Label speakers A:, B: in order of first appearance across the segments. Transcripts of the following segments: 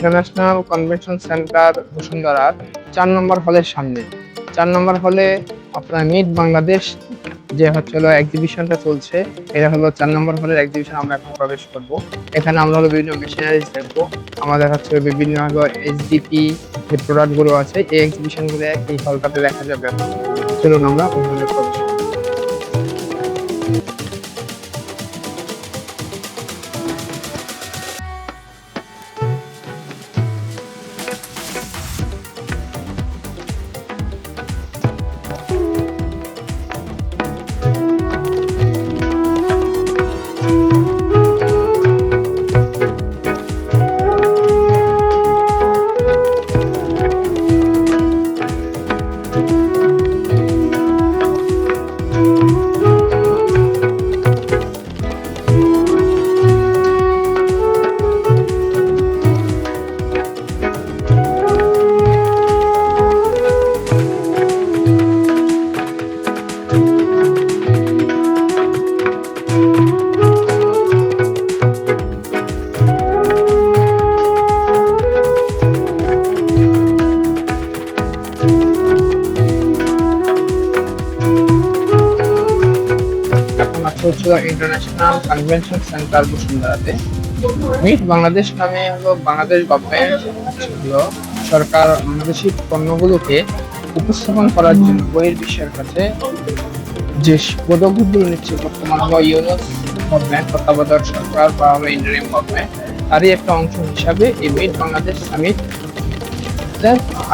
A: International convention centre বসুন্ধরার চার নম্বর হলের সামনে। চার নম্বর হলে আপনার মিট বাংলাদেশ যে হচ্ছে হলো এক্সিবিশনটা চলছে, এটা হলো চার নম্বর হলের এক্সিবিশন আমরা এখন প্রবেশ করব। এখানে আমরা হলো বিভিন্ন মেশিনারিজ দেখব। আমাদের হচ্ছে বিভিন্ন এইচডিপি যে প্রোডাক্টগুলো আছে, এই এক্সিবিশনগুলো এই হলটাতে দেখা যাবে। চলুন আমরা প্রবেশ ইন্টারন্যাশনাল কনভেনশন সেন্টার বসুন্ধরাতে। মিট বাংলাদেশ নামে হলো বাংলাদেশ গভর্নমেন্ট হলো সরকার বাংলাদেশি পণ্যগুলোকে উপস্থাপন করার জন্য বহির্বিশ্বের কাছে যে পদক্ষেপগুলো নিচ্ছে বর্তমান হলো ইউনুস গভর্নমেন্ট তত্ত্বাবধায়ক সরকার বা হলো ইন্টারিম গভর্নমেন্ট তারই একটা অংশ হিসাবে এই মিট বাংলাদেশ সামিট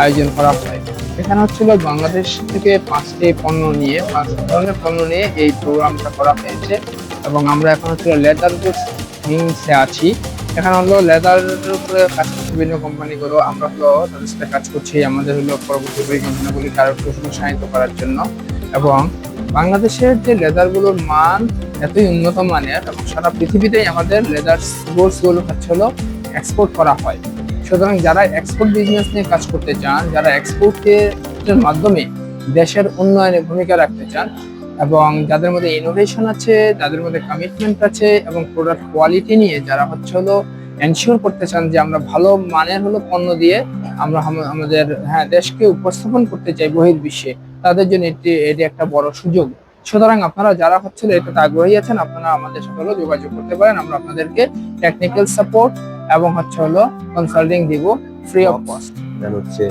A: আয়োজন করা হয়। এখানে হচ্ছিল বাংলাদেশ থেকে পাঁচটি পণ্য নিয়ে, পাঁচ ধরনের পণ্য নিয়ে এই প্রোগ্রামটা করা হয়েছে। এবং আমরা এখন হচ্ছে লেদার মিংসে আছি। এখানে হলো লেদারের উপরে কাজ করছে বিভিন্ন কোম্পানিগুলো আমরা হলো তাদের সাথে কাজ করছি। আমাদের হলো পরবর্তী পরিকল্পনাগুলিকে আরও একটু করার জন্য। এবং বাংলাদেশের যে লেদারগুলোর মান এতই উন্নত মানের এবং সারা পৃথিবীতেই আমাদের লেদারগুলো হচ্ছে হলো এক্সপোর্ট করা হয়। সুতরাং যারা এক্সপোর্ট বিজনেস নিয়ে কাজ করতে চান, যারা এক্সপোর্টের মাধ্যমে দেশের উন্নয়নে ভূমিকা রাখতে চান এবং যাদের মধ্যে ইনোভেশন আছে, যাদের মধ্যে কমিটমেন্ট আছে এবং প্রোডাক্ট কোয়ালিটি নিয়ে যারা হচ্ছে হলো এনশিওর করতে চান যে আমরা ভালো মানের হলো পণ্য দিয়ে আমরা আমাদের হ্যাঁ দেশকে উপস্থাপন করতে চাই বহির্বিশ্বে, তাদের জন্য এটি এটি একটা বড় সুযোগ। সুতরাং আপনারা যারা হচ্ছে এটাতে আগ্রহী আছেন, আপনারা আমাদের সাথে হলো যোগাযোগ করতে পারেন। আমরা আপনাদেরকে টেকনিক্যাল সাপোর্ট এবং হচ্ছে হলো কনসাল্টিং দিব ফ্রি অফ কস্ট
B: হচ্ছে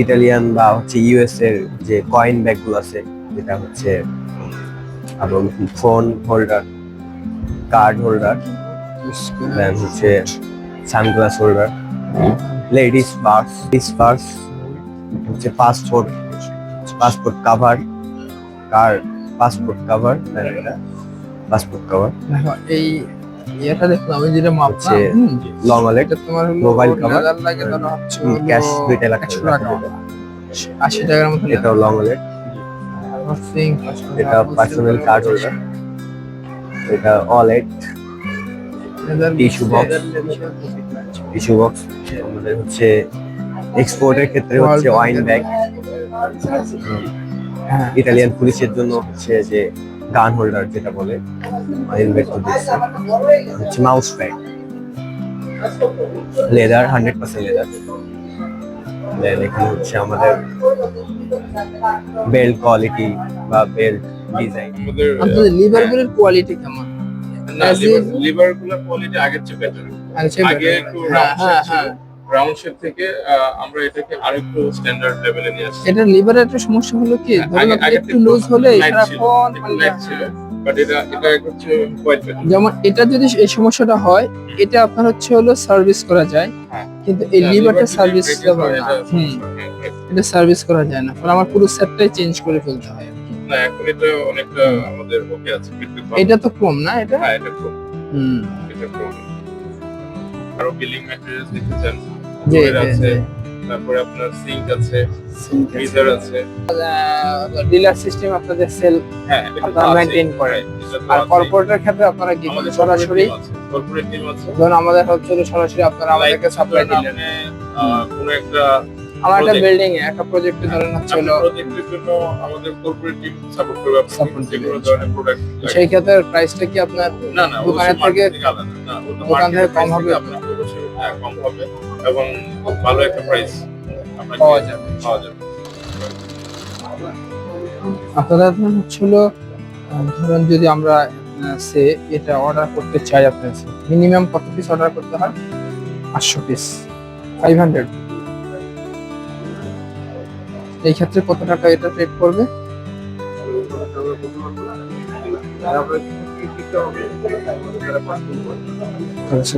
B: ইটালিয়ান বা হচ্ছে ইউএস এর যে কয়েন ব্যাগগুলো আছে, যেটা হচ্ছে এবং phone holder card holder then হচ্ছে sunglass holder ladies purse ladies purse হচ্ছে পাসপোর্ট পাসপোর্ট কাভার কার পাসপোর্ট কাভার পাসপোর্ট কভার
A: দেখো এই এটা দেখলাম আমি যেটা হুম,
B: লং ওয়ালেট
A: এটা তোমার
B: মোবাইল
A: leather লাগে ধরো হচ্ছে
B: ক্যাশ দুইটা লাখ
A: টাকা আশি টাকার মতো।
B: এটাও লং ওয়ালেট এটা পার্সোনাল কার্ড হোল্ডার এটা wallet tissue box tissue box আমাদের হচ্ছে এক্সপোর্টের ক্ষেত্রে হচ্ছে ওয়াইন ব্যাগ
A: হ্যাঁ
B: ইটালিয়ান পুলিশের জন্য হচ্ছে যে গান হোল্ডার যেটা বলে দিচ্ছে হচ্ছে। Mouse bag leather hundred percent leather then এখানে হচ্ছে আমাদের বেল্ট কোয়ালিটি বা বেল্ট ডিজাইন
C: আমাদের
A: আপনাদের লিভারগুলোর কোয়ালিটি কেমন?
C: কোয়ালিটি আগের চেয়ে বেটার আগে একটু
A: হ্যাঁ, হ্যাঁ,
C: ছিল। রাউন্ড শেপ থেকে আমরা এটাকে আরেকটু স্ট্যান্ডার্ড লেভেলে নিয়ে আসছি।
A: এটা লিভারের একটা সমস্যা হলো কি? ধরুন
C: আগে
A: একটু লুজ হলে সারাক্ষণ
C: লাইট ছিল বাট এটা এটা হচ্ছে কোয়াইট
A: যেমন এটা যদি এই সমস্যাটা হয় এটা আপনার হচ্ছে হলো সার্ভিস করা যায়
C: হ্যাঁ।
A: কিন্তু এই লিভারটা সার্ভিস দেওয়া না। এটা সার্ভিস করা যায় না। ফলে আমার পুরো সেটটাই চেঞ্জ করে ফেলতে হয়
C: না এখন এটা অনেকটা আমাদের ওকে আছে
A: এটা তো কম না এটা?
C: হ্যাঁ এটা খুব
A: হুম।
C: এটা আরও বিলিং ম্যাটেরিয়ালস দিতে চান?
A: জি,
C: আছে তারপরে আপনার সিঙ্ক আছে ফ্রিজার আছে।
A: ডিলার সিস্টেম আপনাদের সেল
C: হ্যাঁ
A: আপনারা।
C: এটা তো
A: আর কর্পোরেটের ক্ষেত্রে আপনারা কি সরাসরি
C: কর্পোরেট টিম আছে
A: ধরুন আমাদের হচ্ছে সরাসরি আপনারা আমাদেরকে সাপ্লাই দিলেন।
C: কোনো একটা
A: আমার একটা বিল্ডিং এ একটা প্রজেক্টে ধরেন হচ্ছে হলো
C: প্রজেক্টের জন্য আমাদের কর্পোরেট টিম সাপোর্ট করবে সাপোর্ট ধরনের প্রোডাক্ট
A: সেই ক্ষেত্রে প্রাইসটা কি আপনার
C: না না
A: থেকে- দোকান থেকে কম হবে?
C: আপনার হ্যাঁ কম হবে। এবং খুব ভালো একটা প্রাইস
A: পাওয়া যাবে।
C: পাওয়া যাবে
A: হচ্ছিল ধরেন যদি আমরা সে এটা অর্ডার করতে চাই আপনার মিনিমাম কত পিস অর্ডার করতে হয় পাঁচশো পিস ফাইভ হান্ড্রেড এই ক্ষেত্রে কত টাকা এটা পেড করবে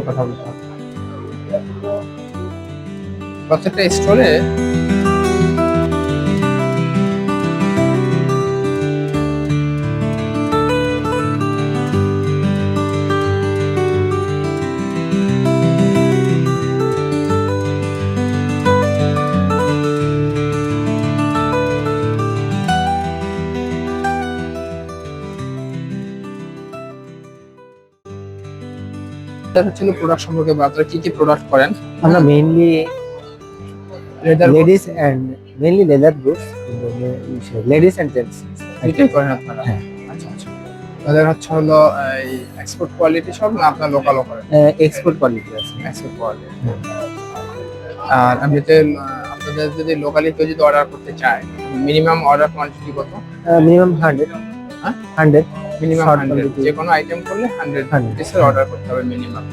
A: কথা বলতে। প্রত্যেকটা স্টোরে। হচ্ছে প্রোডাক্ট সম্পর্কে বা আপনারা কি কি প্রোডাক্ট করেন?
D: আমরা mainly ladies and mainly leather goods ladies and gents
A: এটাই করেন আপনারা?
D: হ্যাঁ।
A: আচ্ছা আচ্ছা। তাদের হচ্ছে হলো এই এক্সপোর্ট কোয়ালিটি সব না আপনার লোকালও করেন?
D: এক্সপোর্ট কোয়ালিটি আছে।
A: এক্সপোর্ট কোয়ালিটি আর এমনিতে আহ, আপনাদের যদি লোকালি কেউ যদি অর্ডার করতে চায় মিনিমাম অর্ডার কোয়ান্টিটি কত?
D: মিনিমাম হান্ড্রেড
A: হ্যাঁ?
D: Hundred
A: minimum hundred. যে কোনো আইটেম করলে হান্ড্রেড
D: 100
A: পিসের অর্ডার করতে হবে মিনিমাম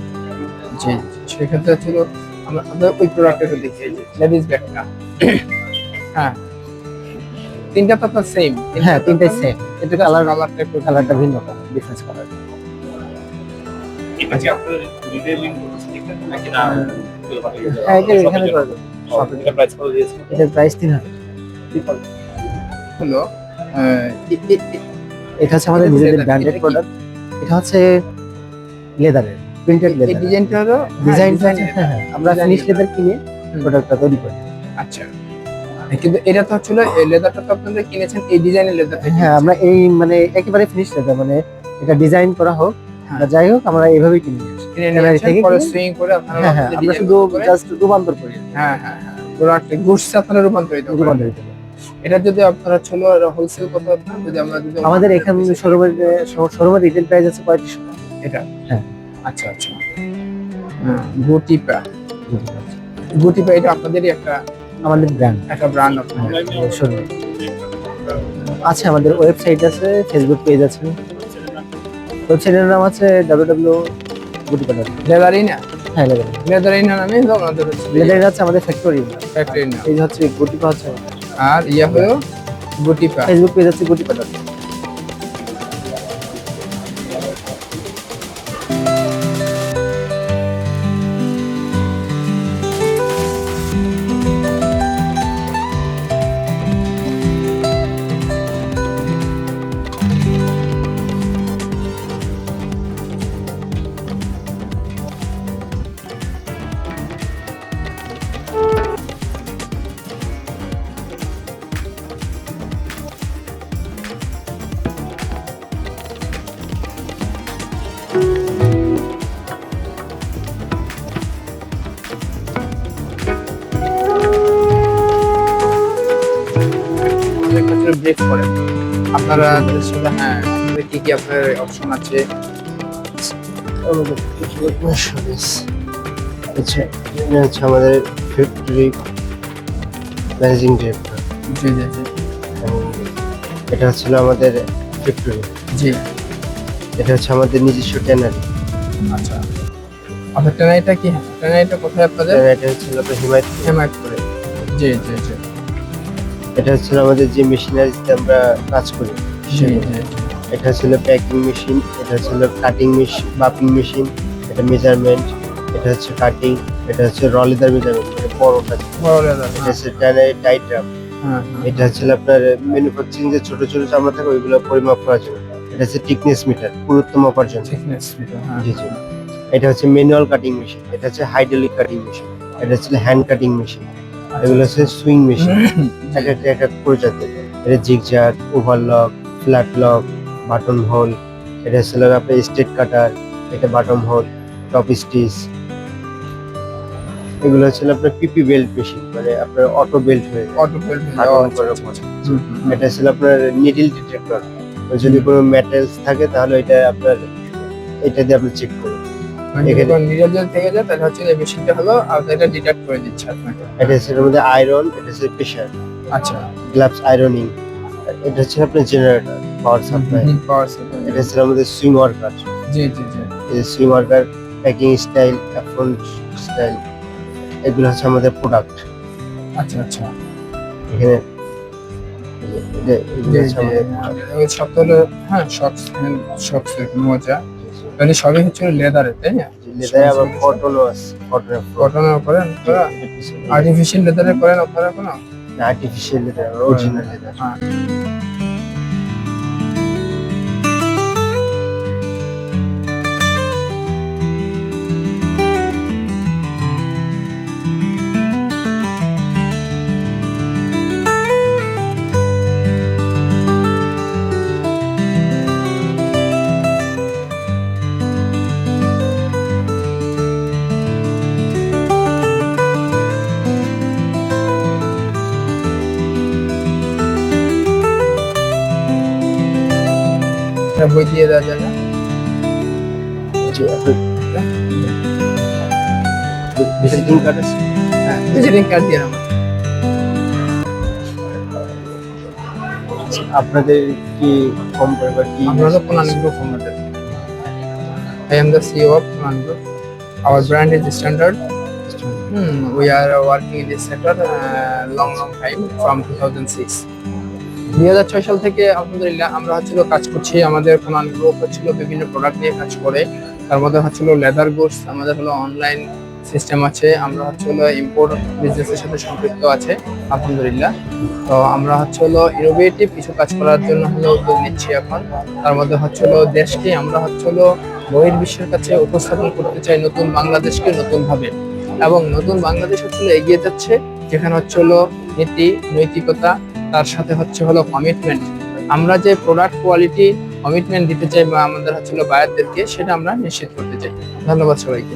A: জি। সেক্ষেত্রে ছিল আমরা ওই প্রোডাক্ট একটু দেখিয়ে লেডিস ব্যাগটা হ্যাঁ। তিনটা তো আপনার সেম
D: হ্যাঁ তিনটাই সেম এটা কালার
A: কালারটা একটু
D: কালারটা ভিন্ন ডিফারেন্স কালার হ্যাঁ।
A: এ- এ-
D: এটা হচ্ছে আমাদের নিজেদের ব্র্যান্ডেড প্রোডাক্ট এটা হচ্ছে লেদারের প্রিন্টেড
A: এই
D: লেদার
A: ডিজাইনটা
D: ডিজাইন
A: হ্যাঁ,
D: হ্যাঁ হ্যাঁ আমরা ফিনিশ লেদার কিনে প্রোডাক্টটা তৈরি করি।
A: আচ্ছা। কিন্তু এটা তো হচ্ছিল লেদারটা তো আপনারা কিনেছেন এই ডিজাইনের লেদারটা
D: হ্যাঁ আমরা এই মানে একেবারে ফিনিশ লেদার মানে এটা ডিজাইন করা হোক। যাই হোক আমরা এইভাবেই কিনে নিয়ে
A: পরে সুইং করে আপনারা
D: আমরা শুধু জাস্ট রূপান্তর করি।
A: হ্যাঁ হ্যাঁ হ্যাঁ প্রোডাক্ট গুডস আপনারা রূপান্তরিত এটা যদি আপনারা ছিল হোলসেল কত আপনার যদি আমরা যদি
D: আমাদের এখানে শোরুমের শোরুমের রিটেল প্রাইস আছে পঁয়ত্রিশশো
A: এটা।
D: হ্যাঁ।
A: আচ্ছা আচ্ছা। হ্যাঁ গুটিপা গুটিপা এটা আপনাদেরই একটা
D: আমাদের ব্র্যান্ড
A: একটা ব্র্যান্ড আপনাদের
D: শোরুম আছে আমাদের ওয়েবসাইট আছে ফেসবুক পেজ আছে। ওয়েবসাইটের নাম আছে ডাব্লিউ ডাব্লিউ গুটি পাটার
A: লেদারই না
D: হ্যাঁ লেদার
A: লেদারই না নামে আমাদের
D: লেদার হচ্ছে আমাদের ফ্যাক্টরি
A: ফ্যাক্টরি না
D: এই হচ্ছে গুটি পা হচ্ছে
A: আর ইয়া হলো গুটিপা
D: ফেসবুক পেজ আছে গুটি পাটার
A: ক্ষেত্রে ব্রেক করেন আপনারা আসলে হ্যাঁ কি কি আপনার অপশন আছে?
D: আচ্ছা এটা হচ্ছে আমাদের ফ্যাক্টরি ম্যানেজিং ডিরেক্টর
A: জি জি জি।
D: এটা হচ্ছিল আমাদের ফ্যাক্টরি
A: জি।
D: এটা হচ্ছে আমাদের নিজস্ব ট্যানারি
A: আচ্ছা। আপনার টেনাইটা কি? টেনাইটা কোথায় আপনাদের?
D: এটা হচ্ছিল আপনার হিমায়ত
A: করে জি জি জি।
D: এটা হচ্ছিল আমাদের যে মেশিনারিতে আমরা কাজ করি এটা ছিল প্যাকিং মেশিন এটা ছিল কাটিং মেশিন বাপিং মেশিন এটা মেজারমেন্ট এটা হচ্ছে কাটিং এটা হচ্ছে রলেদার মেজারমেন্ট এটা বড়টা এটা হচ্ছে ডাইগ্রাম
A: হ্যাঁ
D: এটা হচ্ছে আপনার ম্যানুফ্যাকচারিং যে ছোট ছোট চামড়া থাকে ওইগুলো পরিমাপ করার জন্য এটা হচ্ছে টিকনেস মিটার পুরুত্ব মাপার জন্য
A: হ্যাঁ
D: জি জি এটা হচ্ছে ম্যানুয়াল কাটিং মেশিন এটা হচ্ছে হাইড্রোলিক কাটিং মেশিন এটা হচ্ছে হ্যান্ড কাটিং মেশিন এগুলো হচ্ছে সুইং মেশিন এক একটা এক এক প্রজাতি এটা zigzag overlock flat lock button hole এটা হচ্ছে আপনার স্টেট কাটার এটা বাটন হোল টপ স্টিচ। এগুলো হচ্ছে আপনার পিপি বেল্ট মেশিন মানে আপনার অটো বেল্ট হয়ে
A: অটো বেল্ট
D: আগুন করার এটা ছিল আপনার নিডল ডিটেক্টর যদি কোনো মেটেলস থাকে তাহলে এটা আপনার এটা দিয়ে আপনি চেক করুন। এখানে-
A: যদি থেকে যায় তাহলে হচ্ছে মেশিনটা হলো আর এটা ডিটেক্ট করে দিচ্ছে আপনাকে।
D: এটা হচ্ছে মধ্যে আয়রন এটা হচ্ছে প্রেশার
A: আচ্ছা।
D: গ্লাভস আয়রনিং এটা হচ্ছে আপনার generator power supply
A: power supply
D: এটা হচ্ছে আমাদের সুইং ওয়ার্কার
A: জি জি জি।
D: এই sewing worker packing style front style এগুলো হচ্ছে আমাদের প্রোডাক্ট
A: আচ্ছা আচ্ছা।
D: এখানে
A: সব হলো হ্যাঁ মোজা। মানে সবই হচ্ছে লেদারে তাই না?
D: লেদারে আবার কটনও আছে কটনের
A: কটনের করেন আর্টিফিশিয়াল লেদারে করেন আপনারা কোনো
D: আর্টিফিশিয়াল লেদার অরিজিনাল লেদার
A: হ্যাঁ এটা বই দিয়ে দেওয়া যায় না
D: ভিজিটিং কার্ড
A: হ্যাঁ ভিজিটিং কার্ড দিয়ে নাও
D: আপনাদের কি
A: আমরা কোনান গ্রুপ আমাদের. Hmm, we are working in this sector uh, long long time from 2006. দুই হাজার ছয় সাল থেকে আলহামদুলিল্লাহ আমরা হচ্ছিল কাজ করছি, আমাদের কোনান গ্রুপ হচ্ছিল বিভিন্ন প্রোডাক্ট নিয়ে কাজ করে। তার মধ্যে হচ্ছিল লেদার গুডস আমাদের হলো অনলাইন সিস্টেম আছে, আমরা হচ্ছে হলো ইম্পোর্ট বিজনেসের সাথে সম্পৃক্ত আছে, আলহামদুলিল্লাহ। তো আমরা হচ্ছে হলো ইনোভেটিভ কিছু কাজ করার জন্য হলো উদ্যোগ নিচ্ছি এখন। তার মধ্যে হচ্ছে হলো দেশকে আমরা হচ্ছে হলো বহির্বিশ্বের কাছে উপস্থাপন করতে চাই নতুন বাংলাদেশকে নতুন ভাবে এবং নতুন বাংলাদেশ হচ্ছে এগিয়ে যাচ্ছে, যেখানে হচ্ছে হলো নীতি, নৈতিকতা তার সাথে হচ্ছে হলো কমিটমেন্ট আমরা যে প্রোডাক্ট কোয়ালিটি কমিটমেন্ট দিতে চাই বা আমাদের হচ্ছে হলো বায়ারদেরকে সেটা আমরা নিশ্চিত করতে চাই। ধন্যবাদ সবাইকে।